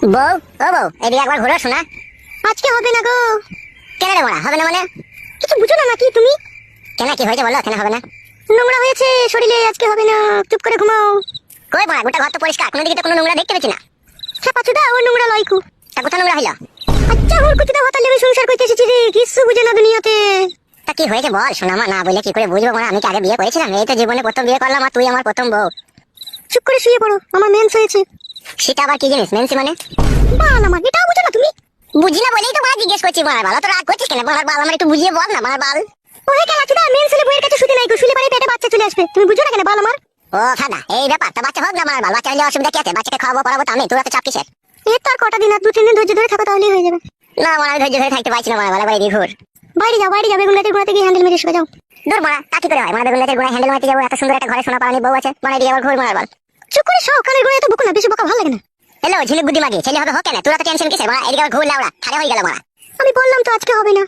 বউ ও বউ এদিকে একবার ঘুরো শোনা। আজকে হবে না গো। কেন রে মোড়া হবে না মানে? কিছু বুঝো না নাকি তুমি? কেন কি হয়েছে বলো কেন হবে না? নোংরা হয়েছে শরীরে আজকে হবে না। চুপ করে ঘুমাও। কই মোড়া গোটা ঘর তো পরিষ্কার কোনো দিকে তো কোনো নোংরা দেখতে পেছি না। ছাপাচুদা ও নোংরা লয়কু। তা কোথা নোংরা হইল? আচ্ছা ওর কুচিটা হতালে আমি সংসার করতে এসেছি রে কিছু বুঝে না দুনিয়াতে। তা কি হয়েছে বল শোনা মা না বলে কি করে বুঝব মোড়া আমি কি আগে বিয়ে করেছিলাম এই তো জীবনে প্রথম বিয়ে করলাম আর তুই আমার প্রথম বউ। চুপ করে শুয়ে পড়ো আমার মেন্স হয়েছে। সেটা আবার কি জিনিস মেনসি মানে? বাল আমার এটাও বুঝো না তুমি। বুঝি না বলেই তো মারা জিজ্ঞেস করছি মার বাল তো রাগ করছিস কেন? মার বাল আমার একটু বুঝিয়ে বল না মার বাল। ওহে কেন চুদা মেন্স হলে বইয়ের কাছে শুতে নাই গো শুলে পারে পেটে বাচ্চা চলে আসবে। তুমি বুঝো না কেন বাল আমার? ও ফাদা এই ব্যাপার তা বাচ্চা হোক না মার বাল বাচ্চা হলে অসুবিধা কি আছে? বাচ্চাকে খাওয়াবো পড়াবো তো আমি তোরা তো চাপ কিসের? এর তো কটা দিন আর দু তিন দিন ধৈর্য ধরে থাকো তাহলেই হয়ে যাবে। না মারা ধৈর্য ধরে থাকতে পারছি না মার বাল এদিকে ঘুর। বাইরে যাও বাইরে যাও বেগুন রাতের গোড়াতে গিয়ে হ্যান্ডেল মেরে শুয়ে যাও। দূর মারা তা কি করে হয়? মারা বেগুন গাছের গোড়ায় হ্যান্ডেল মারতে যাব এত সুন্দর একটা ঘরে সোনা পালানি বউ আছে মারা এদিকে আবার ঘুর মার বাল। চুপ করে সব কানের গোড়ায় তো বকো না বেশি বকা ভালো লাগে না। হ্যালো ঝিলিক বুদ্ধি মাগি ছেলে হবে হোক কেন? তোরা তো টেনশন কিসের? মারা এদিকে ঘুর লাউড়া খারে হয়ে গেল মারা আমি বললাম তো আজকে হবে না।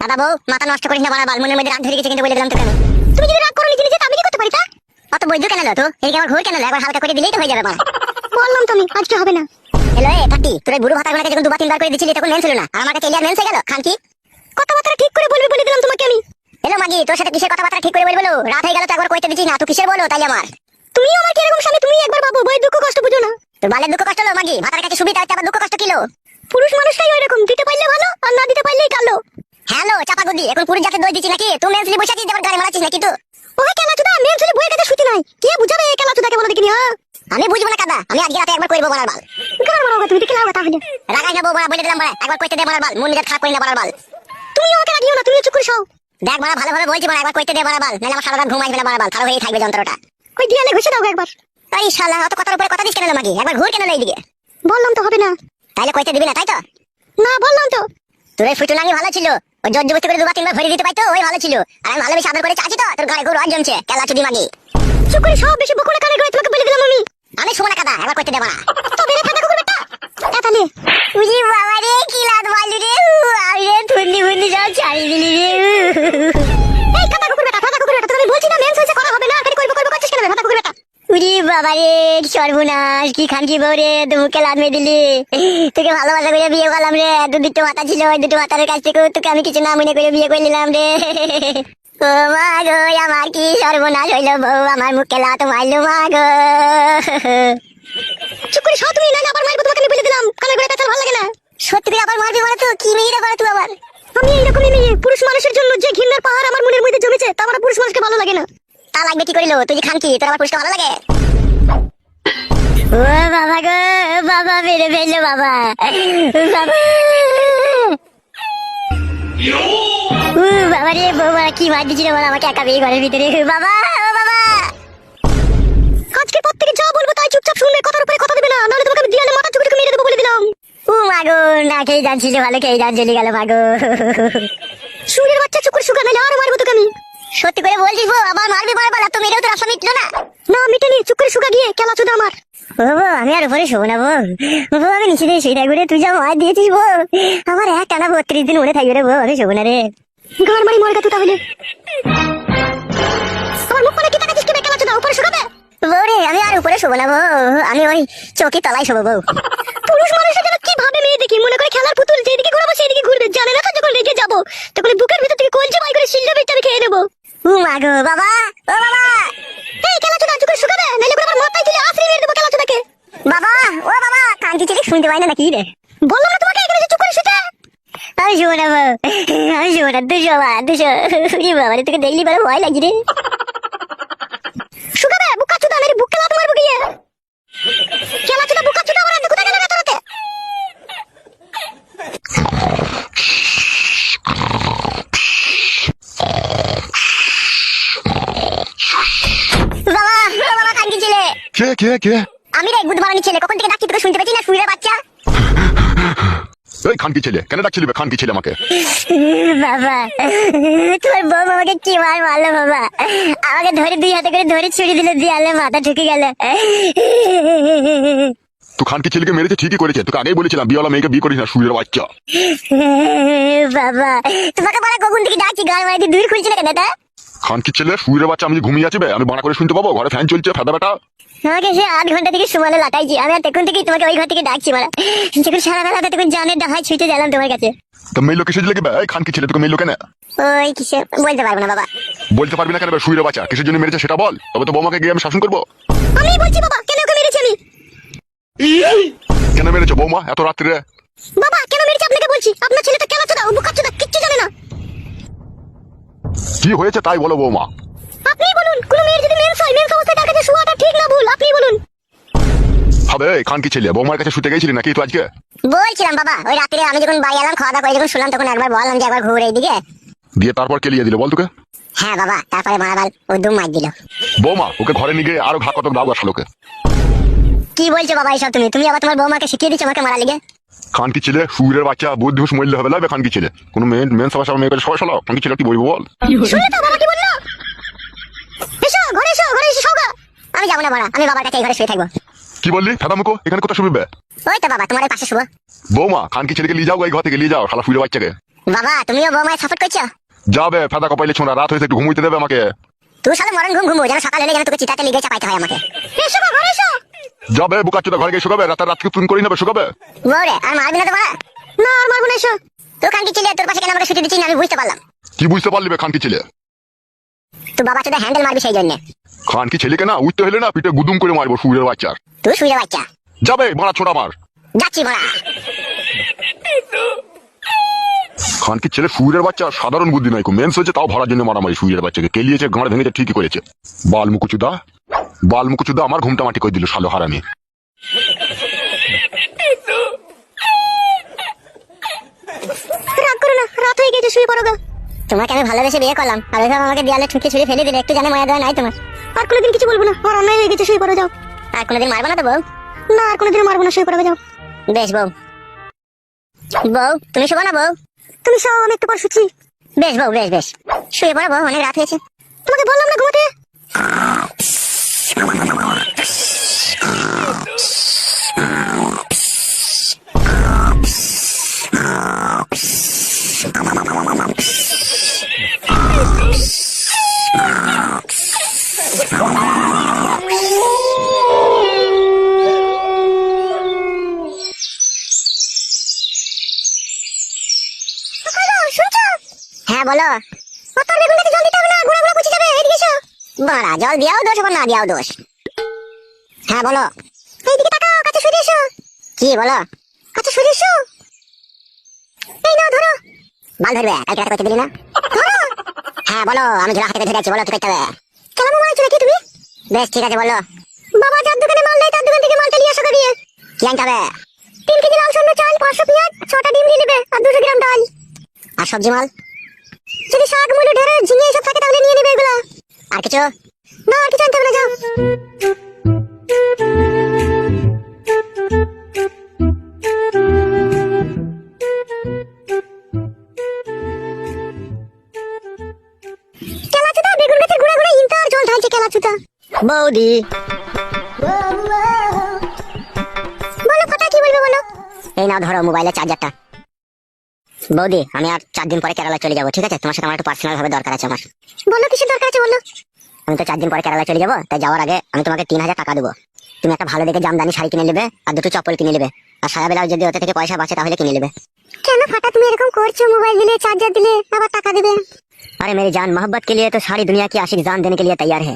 দাদা বউ মাথা নষ্ট করিস না মারা বাল মনের মধ্যে রাগ ধরে গেছে কিন্তু বলে দিলাম তোকে আমি। তুমি যদি রাগ করো নিজে নিজে আমি কি করতে পারি তা? অত বৈদ্য কেন লো তো এদিকে আবার ঘুর কেন একবার হালকা করে দিলেই তো হয়ে যাবে মারা বললাম তো আমি আজকে হবে না। হ্যালো এ ফাটি তোর বুড়ো ভাতার গোনাকে যখন দুবার তিনবার করে দিচ্ছিলি তখন মেন ছিল না। আর আমার কাছে এলিয়ার মেন হয়ে গেল? খান কি? কথাবার্তা ঠিক করে বলবি বলে দিলাম তোমাকে আমি। হ্যালো মাগি তোর সাথে কিসের কথাবার্তা ঠিক করে বলব? বলো? রাত হয়ে গেল তো একবার কইতে দিচ্ছিস না তুই কিসের বলো তাই আমার? তুমি আমার কীরকম স্বামী? তুমি একবার বাবু বই দুঃখ কষ্ট বুঝো না। তোর বালের দুঃখ কষ্ট হলো মাগি। ভাতার কাছে সুবিধা হচ্ছে আবার দুঃখ কষ্ট কিলো? পুরুষ মানুষটাই ওই রকম দিতে পারলে ভালো আর না দিতে পারলেই কালো। হ্যালো চাপা গুদি এখন পুরুষ জাতে দই দিচ্ছি নাকি? তুই মেনসলি বসে আছিস এবার গাড়ি মারাচ্ছিস নাকি তুই? ওহে কেলা চুদা মেয়ে ছেলে বইয়ের কাছে শুতে নাই। কে বুঝাবে এই কেলা চুদাকে বলে দেখিনি হ্যাঁ? আমি বুঝব না কাদা আমি আজকে রাতে একবার করব বলার বাল। গান মারাও তুমি দেখে লাও তাহলে রাগাই না বউ বলা দিলাম বলা। একবার কইতে দে বলার বাল। মন নিজের খারাপ করি না বলার বাল। তুমি আমাকে রাগিও না তুমি চুপ করে সও দেখ বলা ভালোভাবে বলছি বলা। একবার কইতে দে বলার বাল। নাহলে আমার সারা রাত ঘুম আসবে না বলার বাল। খারাপ হয়েই থাকবে যন্ত্রটা। ওই দিয়ালে ঘুষে দাও একবার। আরে শালা অত কথার উপরে কথা দিস কেন মাগি? একবার ঘুর কেন এইদিকে? বললাম তো হবে না। তাইলে কইতে দিবি না তাই তো? না বললাম তো। তোর ফুটু নাঙ্গি ভালো ছিল। ওই জোর জবস্তি করে দুবার তিনবার ভরে দিতে পাইতো ওই ভালো ছিল। আর আমি ভালোবেসে আদর করে চাচি তো তোর গায়ে গরু আর জমছে কেলা চুদি মাগি। চুপ করে সব বেশি বকলে কানে করে তোমাকে বলে দিলাম আমি। আমি শোনা কাদা একবার কইতে দেব না। তবে রে ফাটা কুকুর সর্বনাশ কি খান কি বউ রে মুখে লাদ মেয়ে দিলি। তোকে ভালোবাসা করে বিয়ে করলাম রে দু দুটো মাথা ছিল ওই দুটো মাথার কাছ থেকে তোকে আমি কিছু না মনে করে বিয়ে করে নিলাম রে। ও মা গো আমার কি সর্বনাশ হইল বউ আমার মুখে লাত মারলো মা গো। চুপ করে সব তুমি না আবার মারবো তোমাকে আমি বলে দিলাম। কানে করে ভালো লাগে না। সত্যি করে আবার মারবি বলে তো কি মেয়েটা করে তুই আবার। আমি এইরকমই মেয়ে পুরুষ মানুষের জন্য যে ঘৃণার পাহাড় আমার মনের মধ্যে জমেছে তা আমার পুরুষ মানুষকে ভালো লাগে না। তা লাগবে কি করিল তুই খান কি তোর আমার পুরস্কার ভালো লাগে? ও বাবা গো বাবা মেরে ফেলল বাবা বাবা ও বাবা রে বাবা কি মার দিছিল বল আমাকে একা বিয়ে ঘরের ভিতরে বাবা ও বাবা আজকের পর থেকে যা বলব তাই চুপচাপ শুনবে কথার উপরে কথা দেবে না নাহলে তোমাকে আমি দিয়ালে মাথা চুপড়ে মেরে দেবো বলে দিলাম ও মাগো না খেয়ে যাচ্ছিল ভালো খেয়ে যান চলে গেল মাগো সুরের বাচ্চা চুকুর সুগা নাহলে আরও মারবো তোকে আমি সত্যি করে বলছিস বউ আবার মারবি মারবা তো মেরেও তো রাস্তা মিটলো না। না মিটেনি চুকুর সুগা গিয়ে কেলা চুদা আমার ও আমি আর উপরে শোবো না বউ। বউ আমি নিচে দিয়ে শুয়ে থাকব রে তুই যা মার দিয়েছিস বউ। আমার এক টানা বত্রিশ দিন মনে থাকবে রে বউ আমি শোবো না রে। গাড় মারি মরগা তুই তাহলে। আমার মুখ মানে কি টাকা দিস কেলা চুদা? উপরে সুগাবে বউ রে আমি আর উপরে শোবো না বউ আমি ওই চৌকি তলায় শোবো বউ। পুরুষ মানুষের জন্য কি ভাবে মেয়ে দেখি? মনে করে খেলার পুতুল যেদিকে ঘুরাবো সেদিকে ঘুরবে। জানে না তো যখন রেখে যাব তখন বুকের ভিতর থেকে কলচে বাই করে শিল্লা বেচারে খেয়ে নেব। মাগো বাবা। ও বাবা। এই চুদা চুকুর শুকাবে নাইলে করে আমার মাথায় তুলে আশ্রয় মেরে দেবো চুদাকে বাবা ও বাবা কান্তি ছেলে শুনতে পাই না নাকি রে? বললাম না তোমাকে এখানে চুকুর শুতে। আমি শুভ না আমি শুভ না দুশো বাবা দুশো। বাবা তোকে দেখলি পরে ভয় লাগি রে সুগাবে বুকা চুদা মেরে বুক খেলা তোমার বুকিয়ে খেলা চুদা বুকা চুদা আমার কোথায় গেলে রাতারাতে বাবা ও বাবা কান্তি ছেলে কে কে? আমি রে গুড ছেলে কখন থেকে ডাকছি তোকে শুনতে পাচ্ছি না? শুয়ে বাচ্চা। এই খানকি ছেলে কেন ডাকছিলি বে খানকি ছেলে আমাকে? বাবা তোর বউ আমাকে কি মার মারলো বাবা? আমাকে ধরে দুই হাতে করে ধরে ছুরি দিলে দিয়ালে মাথা ঠুকে গেল। তুই খানকি ছেলেকে মেরেছে ঠিকই করেছে। তোকে আগেই বলেছিলাম বিয়েওয়ালা মেয়েকে বিয়ে করিস না সুরের বাচ্চা। বাবা তোমাকে বলা কখন থেকে ডাকছি গান মারি দূর কেন খানকি ছেলে সুরের বাচ্চা আমি ঘুমিয়ে আছি বে আমি বানা করে শুনতে পাবো ঘরে ফ্যান চলছে ফেদা বেটা। আমাকে সে আট ঘণ্টা থেকে সুমালে লাটাইছি। আমি আর তখন থেকেই তোমাকে ওই ঘর থেকে ডাকছি মারা। যখন সারা বেলা তখন জানের ডাহাই ছুটে গেলাম তোমার কাছে। তো মেয়ে লোক কিসের লেগে বে? এই খান কি ছেলে তোকে মেয়ে লোকে না? ওই কিসে? বলতে পারব না বাবা। বলতে পারবি না কেন? শুইরে বাচ্চা কিসের জন্য মেরেছে সেটা বল। তবে তো বৌমাকে গিয়ে আমি শাসন করব। আমি বলছি বাবা কেন ওকে মেরেছি আমি? কেন মেরেছো বৌমা এত রাত্রে বাবা কেন মেরেছি আপনাকে বলছি? আপনার ছেলেটা কেন চোদা ও বুকা চোদা কিচ্ছু জানে না। কি হয়েছে তাই বলো বৌমা। আপনিই বলুন কোন মেয়ের যদি মেন্স হয় মেন্স অবস্থায় তার কাছে শোয়াটা ঠিক না ভুল আপনিই বলুন। হবে খান কি ছেলে? বৌমার কাছে শুতে গেছিলি নাকি তুই আজকে? বলছিলাম বাবা ওই রাত্রে আমি যখন বাড়ি এলাম খাওয়া দাওয়া করে যখন শুনলাম তখন একবার বললাম যে একবার ঘুরে এইদিকে দিয়ে তারপর কেলিয়ে দিল বল তোকে। হ্যাঁ বাবা তারপরে মারাবাল ও দুম মার দিল। বৌমা ওকে ঘরে নিয়ে গিয়ে আরও ঘা কত দাও কি বলছো বাবা এইসব তুমি? তুমি আবার তোমার বৌমাকে শিখিয়ে দিচ্ছ আমাকে মারা লিগে? খান কি ছেলে? সুরের বাচ্চা বুদ্ধি মূল্য হবে খান কি ছেলে? কোনো মেয়ে মেন সবার সবার মেয়ে করে সবাই খান কি ছেলে কি বলব বল? শুনলে তো বাবা কি বলল এসো ঘরে এসো ঘরে এসে শোগা আমি যাব না বড়া। আমি বাবার কাছে এই ঘরে শুয়ে থাকব। কি বললি? ফেদা মুখো এখানে কোথায় শুবি বে? ওই তো বাবা তোমার পাশে শুবো বৌমা খান কি ছেলেকে নিয়ে যাও এই ঘর থেকে নিয়ে যাও শালা সুরের বাচ্চাকে। বাবা তুমিও বৌমায় সাপোর্ট করছ? যাবে ফেদা কপাইলে ছোঁড়া রাত হয়েছে একটু ঘুমুইতে দেবে আমাকে। তুই সালে মরণ ঘুম ঘুমবো যেন সকাল হলে যেন তোকে চিতাতে লিগে চাপাইতে হয় আমাকে। এসো ঘরে এসো। যাবে বুকা চোদা ঘরে গিয়ে শুকাবে রাতে রাতকে তুন করি নেবে শুকাবে। বৌরে আর মারবি না তো বড়া। না আর মারবো না এসো। তুই কানকি ছিলে তোর পাশে কেন আমাকে ছুটি দিচ্ছিস আমি বুঝতে পারলাম। কি বুঝতে পারলি বে খান কি ছেলে? তুই বাবা চোদা হ্যান্ডেল মারবি সেই জন্য। খান কি ছেলেকে না উঠতে হলে না পিঠে গুদুম করে মারবো সুরের বাচ্চার তুই শুয়ে বাচ্চা? যাবে মারা ছোড়া মার যাচ্ছি কি ছেলে সুরের বাচ্চা সাধারণ বুদ্ধি নাই মেন্স হয়েছে তাও ভরার জন্য মারামারি সুরের বাচ্চাকে। কেলিয়েছে গাঁড় ভেঙেছে ঠিকই করেছে। বাল মুকুচুদা বাল মুকুচুদা আমার ঘুমটা মাটি করে দিল শালো হারামি। তোমাকে আমি ভালোবেসে বিয়ে করলাম। আর আমাকে দেয়ালে ঠুকে ছুড়ে ফেলে দিলে একটু জানে মায়া দেওয়া নাই তোমার। আর কোনোদিন কিছু বলব না। আর অন্যায় হয়ে গেছে শুয়ে পড়ো যাও। আর কোনোদিন মারবো না তো বউ? না, আর কোনোদিন মারবো না শুয়ে পড়ো যাও। বেশ বউ। বউ, তুমি শোবো না বউ? তুমি সব আমি একটু পর শুচ্ছি। বেশ বউ, বেশ বেশ। শুয়ে পড়ো বউ, অনেক রাত হয়েছে। তোমাকে বললাম না ঘুমাতে? হ্যাঁ বলো। ও বেগুন জল দিতে হবে না? ঘোড়া ঘোড়া পচে যাবে। এদিকে এসো। বাড়া জল দিয়াও দোষ আবার না দিয়াও দোষ। হ্যাঁ বলো। এইদিকে তাকাও কাছে সরে এসো। কি বলো? কাছে সরে এসো। এই নাও ধরো। বাল ধরবে কালকে রাতে করতে দিলি না? হ্যাঁ বলো আমি ঝোলা হাতে ধরে আছি বলো কি করতে হবে? কেমন মারছো চলে কি তুমি? বেশ ঠিক আছে বলো। বাবা যার দোকানে মাল নেই তার দোকান থেকে মালটা নিয়ে আসো গিয়ে। কি আনতে হবে? তিন কেজি লাল সন্ন্য চাল পাঁচশো পেঁয়াজ ছটা ডিম নিয়ে নেবে আর দুশো গ্রাম ডাল। আর সবজি মাল? যদি শাক মুলো ঢেঁড়ে ঝিঙে এসব থাকে তাহলে নিয়ে নেবে এগুলো। আর কিছু? না আর কিছু আনতে হবে না যাও। জল ঢালছে কেলাচুদা বৌদি বলো ফাটা কি বলবে বলো এই নাও ধরো মোবাইলের চার্জারটা বৌদি আমি আর চার দিন পরে কেরালা চলে যাবো ঠিক আছে তোমার সাথে আমার একটু পার্সোনাল ভাবে দরকার আছে আমার বলো কিসের দরকার আছে বলো আমি তো চার দিন পরে কেরালা চলে যাবো তাই যাওয়ার আগে আমি তোমাকে তিন হাজার টাকা দেবো তুমি একটা ভালো দেখে জামদানি শাড়ি কিনে নেবে আর দুটো চপ্পল কিনে নেবে আর সারা বেলা যদি ওতে থেকে পয়সা বাঁচে তাহলে কিনে নেবে কেন ফাটা তুমি এরকম করছো মোবাইল দিলে চার্জার দিলে আবার টাকা দেবে अरे मेरी जान मोहब्बत के लिए तो सारी दुनिया की आशिक जान देने के लिए तैयार है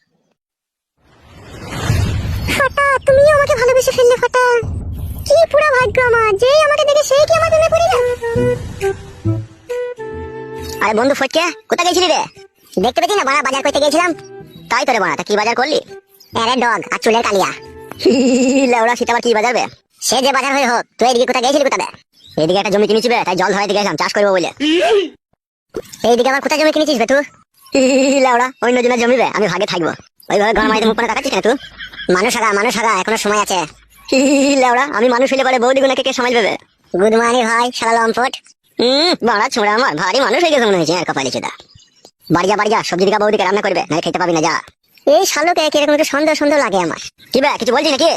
তুমিও আমাকে ভালোবেসে ফেললে ফাটা। কি পুরো ভাগ্য আমার, যেই আমাকে দেখে সেই কি আমার প্রেমে পড়ে গেল আরে বন্ধু ফটকে, কোথায় গেছিলি রে? দেখতে পেতি না বানা বাজার করতে গেছিলাম তাই তো রে তা কি বাজার করলি? আরে ডগ, আর চুলের কালিয়া। লেওড়া সেটা আবার কি বাজার সে যে বাজার হয়ে হোক, তুই এদিকে কোথায় গেছিলি কোথায় এদিকে একটা জমি কিনেছি তাই জল ধরাইতে গেছিলাম, চাষ করব বলে। এইদিকে আবার কোথায় জমি কিনেছিস বে তুই? লেওড়া অন্য জনের জমি বে, আমি ভাগে থাকব। ওইভাবে ঘর মাইতে মুখ করে তাকাচ্ছিস না তুই? মানুষ আগা মানুষ আগা এখনও সময় আছে। লেওড়া আমি মানুষ হইলে পরে বৌদি গুনাকে কে সামাল দেবে? গুড মর্নিং ভাই শালা লম্পট। হুম বাড়া ছোড়া আমার ভারী মানুষ হয়ে গেছে মনে হয়েছে আর কপালি চোদা। বাড়ি যা বাড়ি যা সবজি দিকা বৌদিকে রান্না করবে না খেতে পাবি না যা। এই শালোকে কীরকম একটু সন্দেহ সন্দেহ লাগে আমার। কি বে কিছু বলছি নাকি?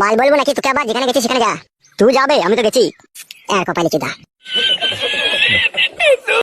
বাল বলব নাকি তোকে আবার যেখানে গেছিস সেখানে যা। তুই যাবে আমি তো গেছি। আর কপালি চুদা।